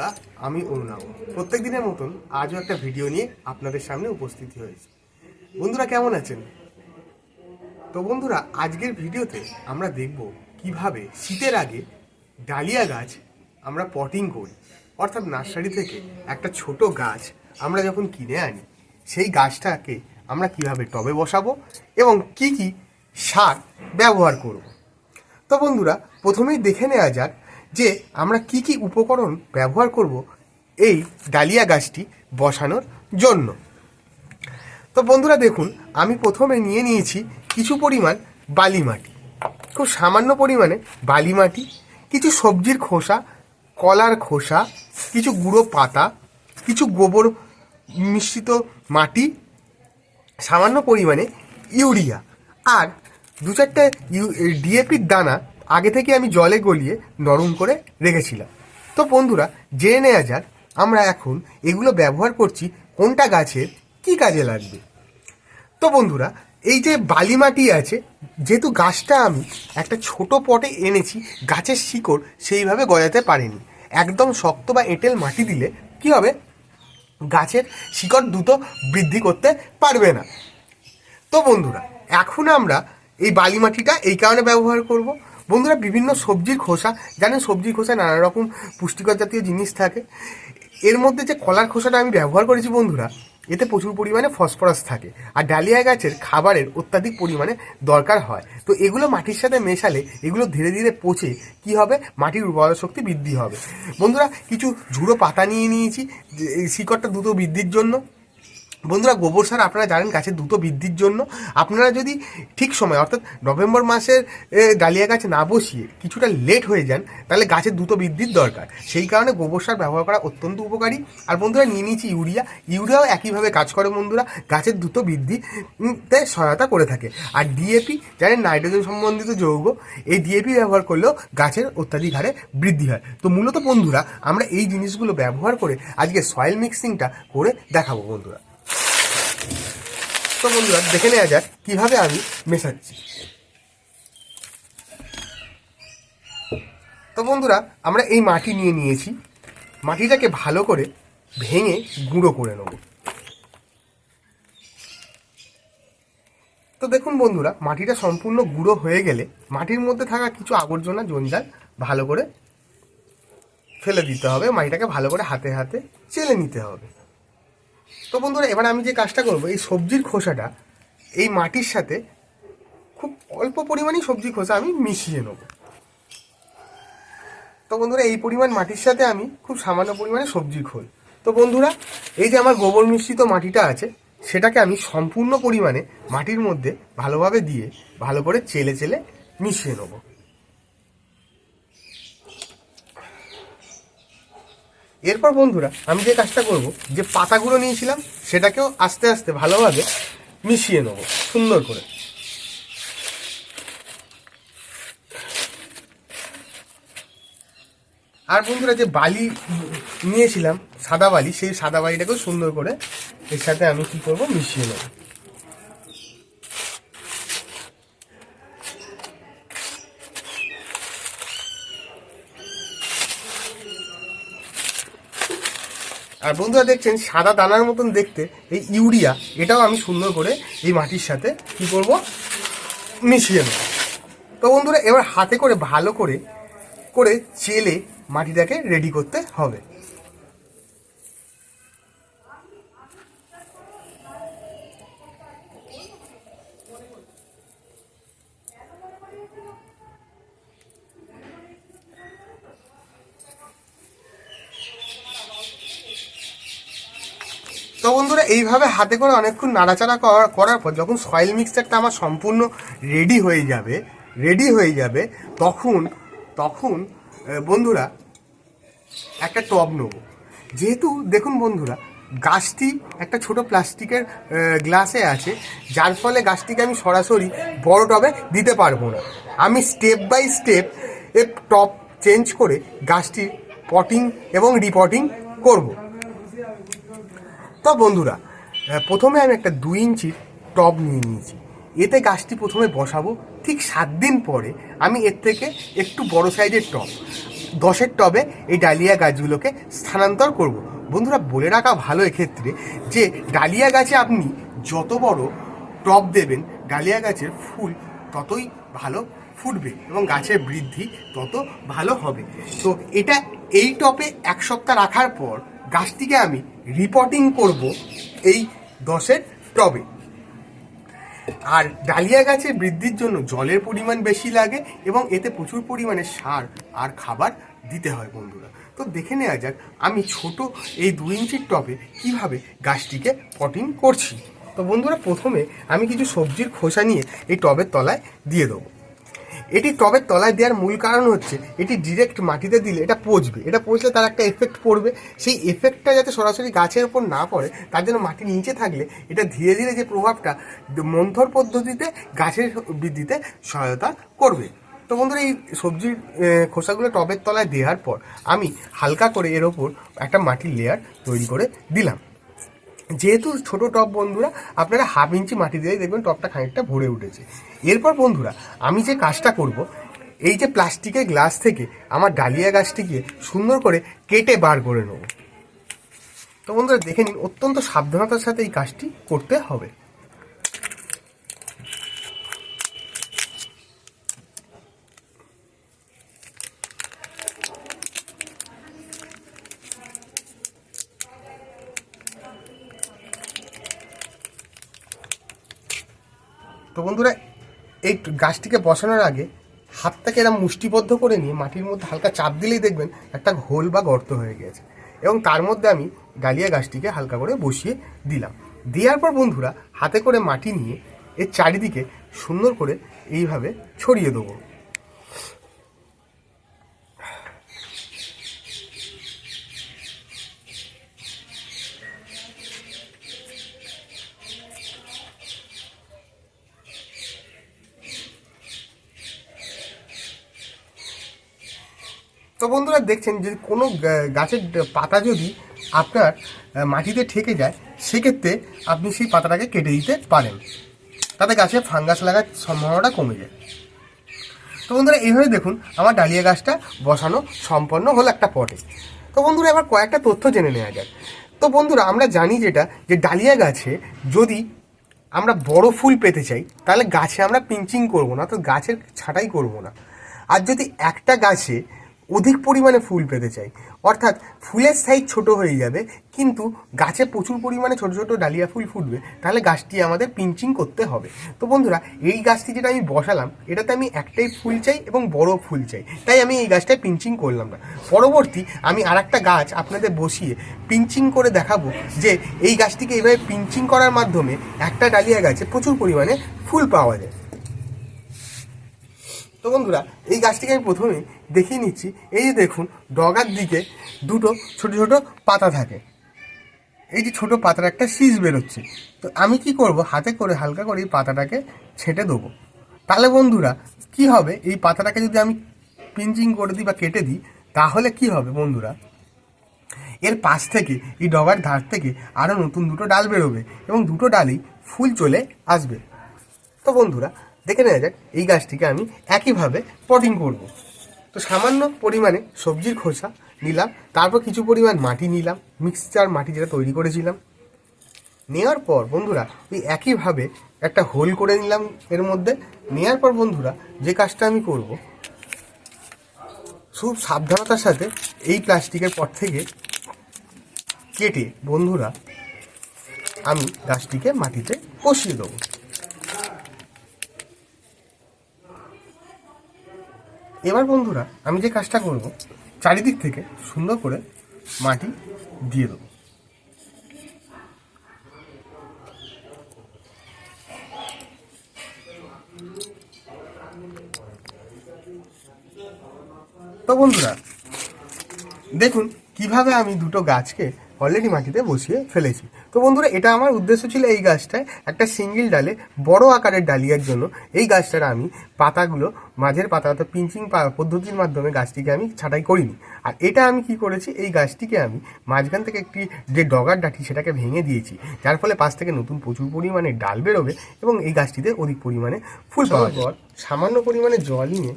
তা আমি অরুণাব প্রত্যেক দিনের মতন আজও একটা ভিডিও নিয়ে আপনাদের সামনে উপস্থিত হয়েছি। বন্ধুরা কেমন আছেন? তো বন্ধুরা, আজকের ভিডিওতে আমরা দেখব কীভাবে শীতের আগে ডালিয়া গাছ আমরা পটিং করি। অর্থাৎ নার্সারি থেকে একটা ছোট গাছ আমরা যখন কিনে আনি, সেই গাছটাকে আমরা কীভাবে টবে বসাবো এবং কি কি সার ব্যবহার করব। তো বন্ধুরা, প্রথমেই দেখে নেওয়া যাক যে আমরা কি কি উপকরণ ব্যবহার করব এই ডালিয়া গাছটি বসানোর জন্য। তো বন্ধুরা দেখুন, আমি প্রথমে নিয়ে নিয়েছি কিছু পরিমাণ বালি মাটি। খুব সামান্য পরিমাণে বালি মাটি, কিছু সবজির খোসা, কলার খোসা, কিছু গুঁড়ো পাতা, কিছু গোবর মিশ্রিত মাটি, সামান্য পরিমাণে ইউরিয়া আর দু চারটে ইউ, ডিএপির দানা আগে থেকে আমি জলে গলিয়ে নরম করে রেখেছিলাম। তো বন্ধুরা, জেনে নেওয়া যাক, আমরা এখন এগুলো ব্যবহার করছি কোনটা গাছের কি কাজে লাগবে। তো বন্ধুরা, এই যে বালি মাটি আছে, যেহেতু গাছটা আমি একটা ছোট পটে এনেছি, গাছের শিকড় সেইভাবে গজাতে পারেনি। একদম শক্ত বা এঁটেল মাটি দিলে কি হবে? গাছের শিকড় দ্রুত বৃদ্ধি করতে পারবে না। তো বন্ধুরা, এখন আমরা এই বালি মাটিটা এই কারণে ব্যবহার করব। বন্ধুরা, বিভিন্ন সবজির খোসা, জানেন সবজির খোসা নানা রকম পুষ্টিকর জাতীয় জিনিস থাকে। এর মধ্যে যে কলার খোসাটা আমি ব্যবহার করেছি বন্ধুরা, এতে প্রচুর পরিমাণে ফসফরাস থাকে। আর ডালিয়া গাছের খাবারের অত্যাধিক পরিমাণে দরকার হয়। তো এগুলো মাটির সাথে মেশালে এগুলো ধীরে ধীরে পচে কি হবে? মাটির উর্বরা শক্তি বৃদ্ধি হবে। বন্ধুরা, কিছু ঝুড়ো পাতা নিয়ে নিয়েছি শিকড়টা দ্রুত বৃদ্ধির জন্য। বন্ধুরা, গোবর সার আপনারা জানেন গাছের দ্রুত বৃদ্ধির জন্য। আপনারা যদি ঠিক সময়, অর্থাৎ নভেম্বর মাসের ডালিয়া গাছ না বসিয়ে কিছুটা লেট হয়ে যান, তাহলে গাছের দ্রুত বৃদ্ধির দরকার। সেই কারণে গোবর সার ব্যবহার করা অত্যন্ত উপকারী। আর বন্ধুরা, নিয়ে নিয়েছি ইউরিয়া। ইউরিয়াও একইভাবে কাজ করে বন্ধুরা, গাছের দ্রুত বৃদ্ধিতে সহায়তা করে থাকে। আর ডিএপি জানেন নাইট্রোজেন সম্বন্ধিত যৌগ, এই ডিএপি ব্যবহার করলেও গাছের অত্যাধিক হারে বৃদ্ধি হয়। তো মূলত বন্ধুরা, আমরা এই জিনিসগুলো ব্যবহার করে আজকে সয়েল মিক্সিংটা করে দেখাবো বন্ধুরা। তো বন্ধুরা, দেখে নেওয়া যাক কীভাবে আমি মেশাচ্ছি। তো বন্ধুরা, আমরা এই মাটি নিয়ে নিয়েছি। মাটিটাকে ভালো করে ভেঙে গুঁড়ো করে নেব। তো দেখুন বন্ধুরা, মাটিটা সম্পূর্ণ গুঁড়ো হয়ে গেলে মাটির মধ্যে থাকা কিছু আবর্জনা, জঞ্জাল ভালো করে ফেলে দিতে হবে। মাটিটাকে ভালো করে হাতে হাতে চেলে নিতে হবে। তো বন্ধুরা, এবার আমি যে কাজটা করব, এই সবজির খোসাটা এই মাটির সাথে খুব অল্প পরিমাণেই সবজির খোসা আমি মিশিয়ে নেব। তো বন্ধুরা, এই পরিমাণ মাটির সাথে আমি খুব সামান্য পরিমাণে সবজি খোল। তো বন্ধুরা, এই যে আমার গোবর মিশ্রিত মাটিটা আছে, সেটাকে আমি সম্পূর্ণ পরিমাণে মাটির মধ্যে ভালোভাবে দিয়ে ভালো করে চেলে চেলে মিশিয়ে নেব। এরপর বন্ধুরা, আমি যে কাজটা করব, যে পাতাগুলো নিয়েছিলাম, সেটাকেও আস্তে আস্তে ভালোভাবে মিশিয়ে নেব, সুন্দর করে। আর বন্ধুরা, যে বালি নিয়েছিলাম, সাদা বালি, সেই সাদা বালিটাকেও সুন্দর করে এর সাথে আমি কি করব, মিশিয়ে নেব। আর বন্ধুরা দেখছেন, সাদা দানার মতন দেখতে। এই ইউরিয়া, এটাও আমি সুন্দর করে এই মাটির সাথে কি করব? মিশিয়ে নেব। তো বন্ধুরা, এবার হাতে করে ভালো করে করে চেলে মাটিটাকে রেডি করতে হবে। বন্ধুরা, এইভাবে হাতে করে অনেকক্ষণ নাড়াচাড়া করার- করার পর যখন সয়েল মিক্সচারটা আমার সম্পূর্ণ রেডি হয়ে যাবে রেডি হয়ে যাবে, তখন তখন বন্ধুরা, একটা টব নেব। যেহেতু, দেখুন বন্ধুরা, গাছটি একটা ছোট প্লাস্টিকের গ্লাসে আছে, যার ফলে গাছটিকে আমি সরাসরি বড় টবে দিতে পারব না। আমি স্টেপ বাই স্টেপ এ টব চেঞ্জ করে গাছটির পটিং এবং রিপটিং করব। তো বন্ধুরা প্রথমে আমি একটা দুই ইঞ্চির টব নিয়ে নিয়েছি। এতে গাছটি প্রথমে বসাবো, ঠিক সাত দিন পরে আমি এর থেকে একটু বড় সাইজের টব, দশের টবে এই ডালিয়া গাছগুলোকে স্থানান্তর করব। বন্ধুরা, বলে রাখা ভালো এক্ষেত্রে যে ডালিয়া গাছে আপনি যত বড় টব দেবেন, ডালিয়া গাছের ফুল ততই ভালো ফুটবে এবং গাছের বৃদ্ধি তত ভালো হবে। তো এটা এই টপে এক সপ্তাহ রাখার পর গাছটিকে আমি রিপোর্টিং করব এই দশের টবে। আর ডালিয়া গাছের বৃদ্ধির জন্য জলের পরিমাণ বেশি লাগে এবং এতে প্রচুর পরিমাণে সার আর খাবার দিতে হয় বন্ধুরা। তো দেখে নেওয়া যাক আমি ছোট এই দু ইঞ্চির টবে কীভাবে গাছটিকে পটিং করছি। তো বন্ধুরা, প্রথমে আমি কিছু সবজির খোসা নিয়ে এই টবের তলায় দিয়ে দেবো। এটি টবের তলায় দেওয়ার মূল কারণ হচ্ছে, এটি ডিরেক্ট মাটিতে দিলে এটা পচবে। এটা পচলে তার একটা এফেক্ট পড়বে। সেই এফেক্টটা যাতে সরাসরি গাছের উপর না পড়ে, তার জন্য মাটির নিচে থাকলে এটা ধীরে ধীরে যে প্রভাবটা মন্থর পদ্ধতিতে গাছের বৃদ্ধিতে সহায়তা করবে। তো বন্ধুরা, এই সবজির খোসাগুলো টবের তলায় দেওয়ার পর আমি হালকা করে এর ওপর একটা মাটির লেয়ার তৈরি করে দিলাম। যেহেতু ছোট টপ বন্ধুরা, আপনারা হাফ ইঞ্চি মাটি দিয়ে দেখবেন টপটা খানিকটা ভরে উঠেছে। এরপর বন্ধুরা, আমি যে কাজটা করব, এই যে প্লাস্টিকের গ্লাস থেকে আমার ডালিয়া গাছটিকে সুন্দর করে কেটে বার করে নেব। তো বন্ধুরা, দেখে নিন, অত্যন্ত সাবধানতার সাথে এই কাজটি করতে হবে। তো বন্ধুরা, এই গাছটিকে বসানোর আগে হাতটাকে এরকম মুষ্টিবদ্ধ করে নিয়ে মাটির মধ্যে হালকা চাপ দিলেই দেখবেন একটা হোল বা গর্ত হয়ে গেছে এবং তার মধ্যে আমি ডালিয়া গাছটিকে হালকা করে বসিয়ে দিলাম। দেওয়ার পর বন্ধুরা, হাতে করে মাটি নিয়ে এর চারিদিকে সুন্দর করে এইভাবে ছড়িয়ে দেবো। তো বন্ধুরা দেখছেন যে কোনো গাছের পাতা যদি আপনার মাটিতে ঠেকে যায়, সেক্ষেত্রে আপনি সেই পাতাটাকে কেটে দিতে পারেন। তাতে গাছে ফাঙ্গাস লাগার সম্ভাবনাটা কমে যায়। তো বন্ধুরা এইভাবে দেখুন, আমার ডালিয়া গাছটা বসানো সম্পন্ন হলো একটা পটে। তো বন্ধুরা এবার কয়েকটা তথ্য জেনে নেওয়া যাক। তো বন্ধুরা আমরা জানি যেটা, যে ডালিয়া গাছে যদি আমরা বড় ফুল পেতে চাই, তাহলে গাছে আমরা পিঞ্চিং করব না তো গাছের ছাঁটাই করব না। আর যদি একটা গাছে অধিক পরিমাণে ফুল পেতে চাই। অর্থাৎ ফুলের সাইজ ছোট হয়ে যাবে, কিন্তু গাছে প্রচুর পরিমাণে ছোট ছোট ডালিয়া ফুল ফুটবে, তাহলে গাছটি আমাদের পিঞ্চিং করতে হবে। তো বন্ধুরা, এই গাছটি যেটা আমি বসালাম, এটাতে আমি একটাই ফুল চাই এবং বড় ফুল চাই। তাই আমি এই গাছটায় পিঞ্চিং করলাম না। পরবর্তী আমি আর একটা গাছ আপনাদের বসিয়ে পিঞ্চিং করে দেখাবো যে এই গাছটিকে এইভাবে পিঞ্চিং করার মাধ্যমে একটা ডালিয়া গাছে প্রচুর পরিমাণে ফুল পাওয়া যায়। তো বন্ধুরা, এই গাছটিকে আমি প্রথমে দেখিয়ে নিচ্ছি। এই যে দেখুন, ডগার দিকে দুটো ছোট ছোট পাতা থাকে। এই যে ছোট পাতার একটা শীষ বেরোচ্ছে। তো আমি কি করব? হাতে করে হালকা করে এই পাতাটাকে ছেঁটে দেবো। তাহলে বন্ধুরা, কি হবে? এই পাতাটাকে যদি আমি পিঞ্চিং করে দিই বা কেটে দিই, তাহলে কি হবে বন্ধুরা? এর পাশ থেকে, এই ডগার ধার থেকে আরও নতুন দুটো ডাল বেরোবে এবং দুটো ডালই ফুল চলে আসবে। তো বন্ধুরা, দেখে নেওয়া যাক, এই গাছটিকে আমি একইভাবে পটিং করব। তো সামান্য পরিমাণে সবজির খোসা নিলাম, তারপর কিছু পরিমাণ মাটি নিলাম মিক্সচার মাটি যেটা তৈরি করেছিলাম। নেওয়ার পর বন্ধুরা, ওই একইভাবে একটা হোল করে নিলাম এর মধ্যে। নেওয়ার পর বন্ধুরা, যে কাজটা আমি করব, খুব সাবধানতার সাথে এই প্লাস্টিকের পর থেকে কেটে বন্ধুরা, আমি গাছটিকে মাটিতে বসিয়ে দেবো। এবার বন্ধুরা, আমি যে কাজটা করব, চারিদিক থেকে সুন্দর করে মাটি দিয়ে দেবো। তো বন্ধুরা, দেখুন কীভাবে আমি দুটো গাছকে অলরেডি মাটিতে বসিয়ে ফেলেছি। তো বন্ধুরা, এটা আমার উদ্দেশ্য ছিল এই গাছটায় একটা সিঙ্গেল ডালে বড় আকারের ডালিয়ার জন্য এই গাছটার আমি পাতাগুলো মাঝের পাতা অর্থাৎ পিঞ্চিং পদ্ধতির মাধ্যমে গাছটিকে আমি ছাঁটাই করিনি। আর এটা আমি কি করেছি? এই গাছটিকে আমি মাঝখান থেকে একটি যে ডগার ডাঁটি সেটাকে ভেঙে দিয়েছি, যার ফলে পাশ থেকে নতুন প্রচুর পরিমাণে ডাল বেরোবে এবং এই গাছটিতে অধিক পরিমাণে ফুল পাওয়ার পর সামান্য পরিমাণে জল নিয়ে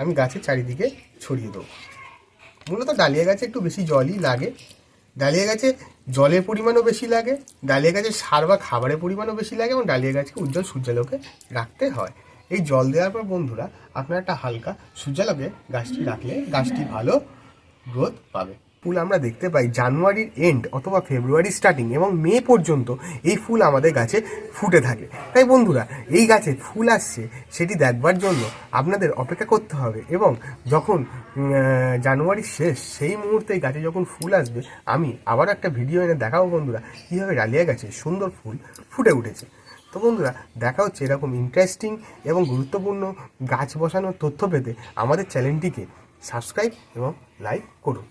আমি গাছের চারিদিকে ছড়িয়ে দেবো। মূলত ডালিয়া গাছে একটু বেশি জলই লাগে। ডালিয়া গাছে জলের পরিমাণও বেশি লাগে, ডালিয়া গাছে সার বা খাবারের পরিমাণও বেশি লাগে এবং ডালিয়া গাছকে উজ্জ্বল সূর্যালোকে রাখতে হয়। এই জল দেওয়ার পর বন্ধুরা, আপনার একটা হালকা সূর্যালোকে গাছটি রাখলে গাছটি ভালো গ্রোথ পাবে। ফুল আমরা দেখতে পাই জানুয়ারির এন্ড অথবা ফেব্রুয়ারি স্টার্টিং এবং মে পর্যন্ত এই ফুল আমাদের গাছে ফুটে থাকে। তাই বন্ধুরা, এই গাছে ফুল আসছে, সেটি দেখবার জন্য আপনাদের অপেক্ষা করতে হবে এবং যখন জানুয়ারির শেষ, সেই মুহূর্তে গাছে যখন ফুল আসবে, আমি আবার একটা ভিডিও এনে দেখাবো বন্ধুরা, কীভাবে ডালিয়া গাছে সুন্দর ফুল ফুটে উঠেছে। তো বন্ধুরা, দেখা হচ্ছে এরকম ইন্টারেস্টিং এবং গুরুত্বপূর্ণ গাছ বসানোর তথ্য পেতে আমাদের চ্যানেলটিকে সাবস্ক্রাইব এবং লাইক করুন।